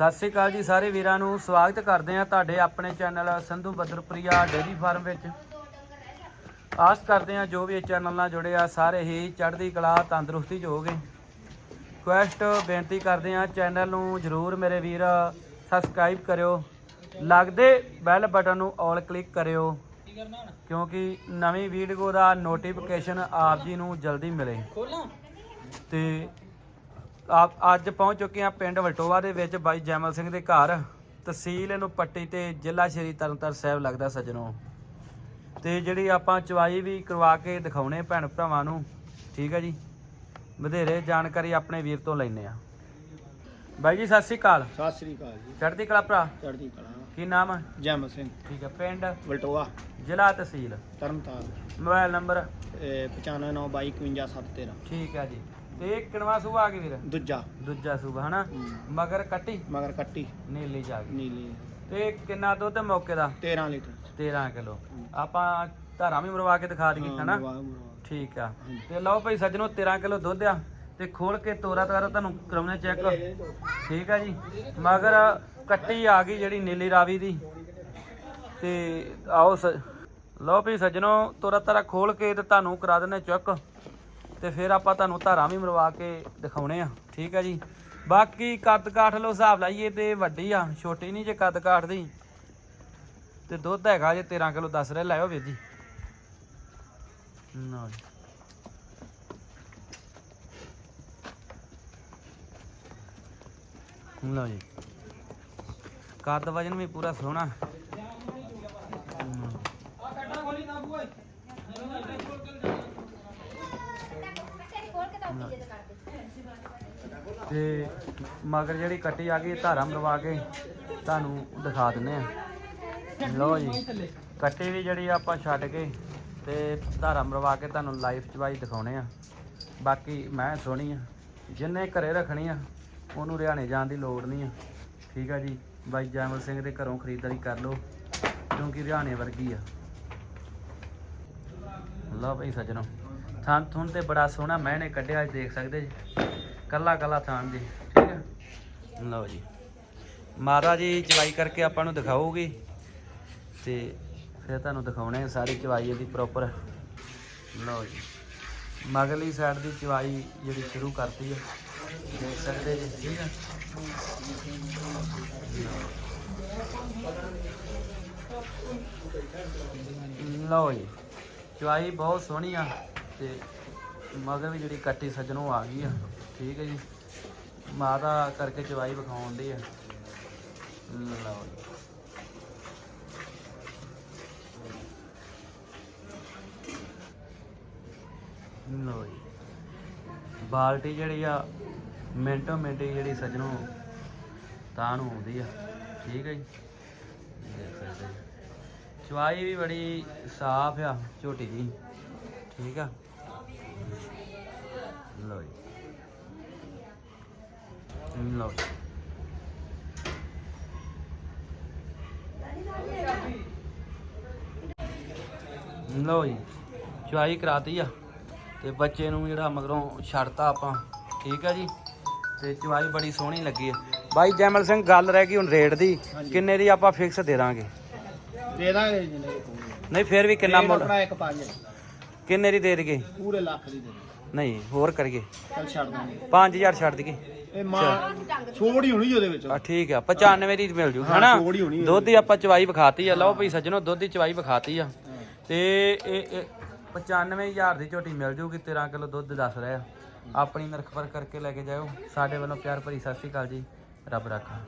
ਸਤਿ ਸ੍ਰੀ ਅਕਾਲ ਜੀ ਸਾਰੇ ਵੀਰਾਂ ਨੂੰ ਸਵਾਗਤ ਕਰਦੇ ਆ ਤੁਹਾਡੇ ਆਪਣੇ channel Sandhu Badarpriya dairy farm ਵਿੱਚ। ਆਸ ਕਰਦੇ ਆ ਜੋ ਵੀ ਇਹ ਚੈਨਲ ਨਾਲ ਜੁੜੇ ਆ ਸਾਰੇ ਹੀ ਚੜ੍ਹਦੀ ਕਲਾ ਤੰਦਰੁਸਤੀ 'ਚ ਹੋਗੇ ਕੁਐਸਟ ਬੇਨਤੀ ਕਰਦੇ ਆ ਚੈਨਲ ਨੂੰ ਜਰੂਰ ਮੇਰੇ ਵੀਰ ਸਬਸਕ੍ਰਾਈਬ ਕਰਿਓ। ਲੱਗਦੇ ਬੈਲ ਬਟਨ ਨੂੰ ਆਲ ਕਲਿੱਕ ਕਰਿਓ ਕਿਉਂਕਿ ਨਵੀਂ ਵੀਡੀਓ ਦਾ ਨੋਟੀਫਿਕੇਸ਼ਨ ਆਪ ਜੀ ਨੂੰ ਜਲਦੀ ਮਿਲੇ। ਤੇ ਅੱਜ ਪਹੁੰਚ ਚੁੱਕੇ ਆ ਪਿੰਡ ਵਲਟੋਆ ਦੇ ਵਿੱਚ ਬਾਈ ਜੈਮਲ ਸਿੰਘ ਦੇ ਘਰ। ਤਹਿਸੀਲ ਇਹਨੂੰ ਪੱਟੀ ਤੇ ਜ਼ਿਲ੍ਹਾ ਸ਼੍ਰੀ ਤਰਨਤਾਰਨ ਸਾਹਿਬ ਲੱਗਦਾ ਸੱਜਣੋ। ਤੇ ਜਿਹੜੀ ਆਪਾਂ ਚਵਾਈ ਵੀ ਕਰਵਾ ਕੇ ਦਿਖਾਉਣੇ ਭੈਣ ਭਰਾਵਾਂ ਨੂੰ ਠੀਕ ਹੈ ਜੀ? ਵਧੇਰੇ ਜਾਣਕਾਰੀ ਆਪਣੇ ਵੀਰ ਤੋਂ ਲੈਣੇ ਆ ਬਾਈ ਜੀ ਸਤਿ ਸ੍ਰੀ ਅਕਾਲ। ਸਤਿ ਸ੍ਰੀ ਅਕਾਲ ਜੀ। ਚੜ੍ਹਦੀ ਕਲਾ ਭਰਾ? ਚੜ੍ਹਦੀ ਕਲਾ। ਕੀ ਨਾਮ? ਹੈ ਜੈਮ ਸਿੰਘ। ਠੀਕ ਹੈ ਪਿੰਡ? ਵਲਟੋਆ ਜ਼ਿਲ੍ਹਾ ਤਹਿਸੀਲ। ਤਰਨਤਾਰਨ। Mobile number? 9592221713 ਠੀਕ ਹੈ ਜੀ। ਤੇ ਕਿਣਵਾ ਸੂਬਾ ਆ ਗਈ ਵੀਰ? ਦੂਜਾ। ਦੂਜਾ ਸੂਬਾ ਹਨਾ? ਮਗਰ ਕੱਟੀ? ਮਗਰ ਕੱਟੀ। ਨੀਲੀ ਜਾ ਗਈ। ਨੀਲੀ। ਤੇ ਕਿੰਨਾ ਦੁੱਧ ਮੌਕੇ ਦਾ? 13 ਲੀਟਰ। 13 ਕਿਲੋ। ਆਪਾਂ ਧਾਰਾਂ ਵੀ ਮਰਵਾ ਕੇ ਦਿਖਾ ਦਈਏ ਹਨਾ। ਠੀਕ ਆ। ਤੇ ਲਓ ਭਾਈ ਸੱਜਣੋ 13 ਕਿਲੋ ਦੁੱਧ ਆ। ਤੇ ਖੋਲ ਕੇ ਤੋਰਾ ਤਾਰਾ ਤੁਹਾਨੂੰ ਕਰਾਉਣੇ ਚੈੱਕ। ਠੀਕ ਆ ਜੀ। ਮਗਰ ਕੱਟੀ ਆ ਗਈ ਜਿਹੜੀ ਨੀਲੀ ਰਾਵੀ ਦੀ। ਤੇ ਆਓ ਲਓ ਭਾਈ ਸੱਜਣੋ ਤੋਰਾ ਤਾਰਾ ਖੋਲ ਕੇ ਤੇ ਤੁਹਾਨੂੰ ਕਰਾ ਦਿੰਨੇ ਚੈੱਕ। ਤੇ ਫਿਰ ਆਪਾਂ ਤੁਹਾਨੂੰ ਧਾਰਾਂ ਵੀ ਮਰਵਾ ਕੇ ਦਿਖਾਉਣੇ ਆ। ਠੀਕ ਆ ਜੀ? ਬਾਕੀ ਕੱਦ ਕਾਠ ਲੋ ਹਿਸਾਬ ਲਾਈਏ ਤੇ ਵੱਡੀ ਆ, ਛੋਟੀ ਨਹੀਂ ਜੇ ਕੱਦ ਕਾਠ ਦੀ। ਤੇ ਦੁੱਧ ਹੈਗਾ ਜੇ 13 ਕਿਲੋ, ਦੱਸ ਰਿਹਾ ਲਾਇਓ ਵੀਰ ਜੀ। ਨਾ ਲਓ ਜੀ। ਕੱਦ ਵਜਨ ਵੀ ਪੂਰਾ ਸੋਹਣਾ। ਹਮ। ਤੇ ਮਗਰ ਜਿਹੜੀ ਕੱਟੀ ਆ ਗਈ, ਧਾਰਾ ਮਰਵਾ ਕੇ ਤੁਹਾਨੂੰ ਦਿਖਾ ਦਿੰਨੇ ਆ। ਲਓ ਜੀ, ਕੱਟੀ ਵੀ ਜਿਹੜੀ ਆਪਾਂ ਛੱਡ ਕੇ ਤੇ ਧਾਰਾ ਮਰਵਾ ਕੇ ਤੁਹਾਨੂੰ ਲਾਈਫ ਚਵਾਈ ਦਿਖਾਉਣੇ ਆ। ਬਾਕੀ ਮੈਂ ਸੋਹਣੀ ਆ, ਜਿੰਨੇ ਘਰੇ ਰੱਖਣੀ ਆ, ਉਹਨੂੰ ਹਰਿਆਣੇ ਜਾਣ ਦੀ ਲੋੜ ਨਹੀਂ ਆ। ਠੀਕ ਆ ਜੀ, ਬਾਈ ਜੈਮਲ ਸਿੰਘ ਦੇ ਘਰੋਂ ਖਰੀਦਦਾਰੀ ਕਰ ਲਓ, ਕਿਉਂਕਿ ਹਰਿਆਣੇ ਵਰਗੀ ਆ। ਲਓ ਭਾਈ ਸੱਜਣੋ। ਥਾਂ ਥੁਣ ਤੇ ਬੜਾ ਸੋਹਣਾ ਮਹਿਣੇ ਕੱਢਿਆ, ਅੱਜ ਦੇਖ ਸਕਦੇ ਜੀ। ਕੱਲਾ ਕੱਲਾ ਥਾਂ ਜੀ, ਠੀਕ ਹੈ? ਲਓ ਜੀ। ਮਾਤਾ ਜੀ, ਚਵਾਈ ਕਰਕੇ ਆਪਾਂ ਨੂੰ ਦਿਖਾਊਗੀ। ਤੇ ਫਿਰ ਤੁਹਾਨੂੰ ਦਿਖਾਉਣੇ ਸਾਰੀ ਚਵਾਈ ਇਹਦੀ ਪ੍ਰੋਪਰ ਲਓ ਜੀ। ਮਗਲੀ ਸਾਈਡ ਦੀ ਚਵਾਈ ਜਿਹੜੀ ਸ਼ੁਰੂ ਕਰਤੀ ਹੈ। ਦੇਖ ਸਕਦੇ ਜੀ, ਠੀਕ ਹੈ? ਲਓ ਜੀ। ਚਵਾਈ ਬਹੁਤ ਸੋਹਣੀ ਆ। ਤੇ ਮਗਰ ਵੀ ਜਿਹੜੀ ਕੱਟੀ ਸੱਜਣੋਂ ਆ ਗਈ ਆ। ਠੀਕ ਹੈ ਜੀ। ਮਾਤਾ ਕਰਕੇ ਚਵਾਈ ਵਿਖਾਉਣ ਦੀ ਆ। ਲਓ ਜੀ। ਲਓ ਜੀ। ਬਾਲਟੀ ਜਿਹੜੀ ਆ, ਮਿੰਟੋ ਮਿੰਟ ਜਿਹੜੀ ਸੱਜਣੋਂ ਤਾਂ ਨੂੰ ਆਉਂਦੀ ਆ। ਠੀਕ ਹੈ ਜੀ। ਦੇਖ ਸਕਦੇ ਚਵਾਈ ਵੀ ਬੜੀ ਸਾਫ਼ ਆ, ਝੋਟੀ ਦੀ। ਠੀਕ ਆ। ਲਓ ਜੀ ਲਓ ਲਓ ਜੀ ਚਵਾਈ ਕਰਾਤੀ ਆ। ਤੇ ਬੱਚੇ ਨੂੰ ਜਿਹੜਾ ਮਗਰੋਂ ਛੱਡਤਾ ਆਪਾਂ। ਠੀਕ ਆ ਜੀ। ਤੇ ਚਵਾਈ ਬੜੀ ਸੋਹਣੀ ਲੱਗੀ ਆ। ਬਾਈ ਜੈਮਲ ਸਿੰਘ ਗੱਲ ਰਹਿ ਗਈ ਹੁਣ ਰੇਟ ਦੀ। ਕਿੰਨੇ ਦੀ ਆਪਾਂ ਫਿਕਸ ਦੇ ਦਾਂਗੇ? ਦੇ ਦਾਂਗੇ ਨਹੀਂ। ਫਿਰ ਵੀ ਕਿੰਨਾ ਮੁੱਲ ਕਿੰਨੇ ਦੀ ਦੇ ਦਈਏ? ਪੂਰੇ ਲੱਖ ਦੀ ਦੇ ਨਹੀਂ ਹੋਰ ਕਰੀਏ। ਚੱਲ ਛੱਡ ਦਾਂਗੇ 5000 ਛੱਡ ਦਈਏ। ਇਹ ਮਾਂ ਛੋੜ ਹੀ ਹੋਣੀ ਉਹਦੇ ਵਿੱਚ। ਆ ਠੀਕ ਆ 95 ਦੀ ਮਿਲ ਜੂ ਹਾਂ, ਹਨਾ? ਛੋੜ ਹੀ ਹੋਣੀ ਆ ਦੁੱਧ ਦੀ ਆਪਾਂ ਚਵਾਈ ਵਿਖਾਤੀ ਆ ਲਓ ਭਈ ਸੱਜਣੋ ਦੁੱਧ ਦੀ ਚਵਾਈ ਵਿਖਾਤੀ ਆ। ਤੇ ਇਹ ਇਹ 95000 ਦੀ ਝੋਟੀ ਮਿਲ ਜੂਗੀ 13 ਕਿਲੋ ਦੁੱਧ ਦੱਸ ਰਿਹਾ। ਆਪਣੀ ਨਰਖ ਪਰ ਕਰਕੇ ਲੈ ਕੇ ਜਾਇਓ। ਸਾਡੇ ਵੱਲੋਂ ਪਿਆਰ ਭਰੀ ਸਤਿ ਸ਼੍ਰੀ ਅਕਾਲ ਜੀ। ਰੱਬ ਰਾਖਾ।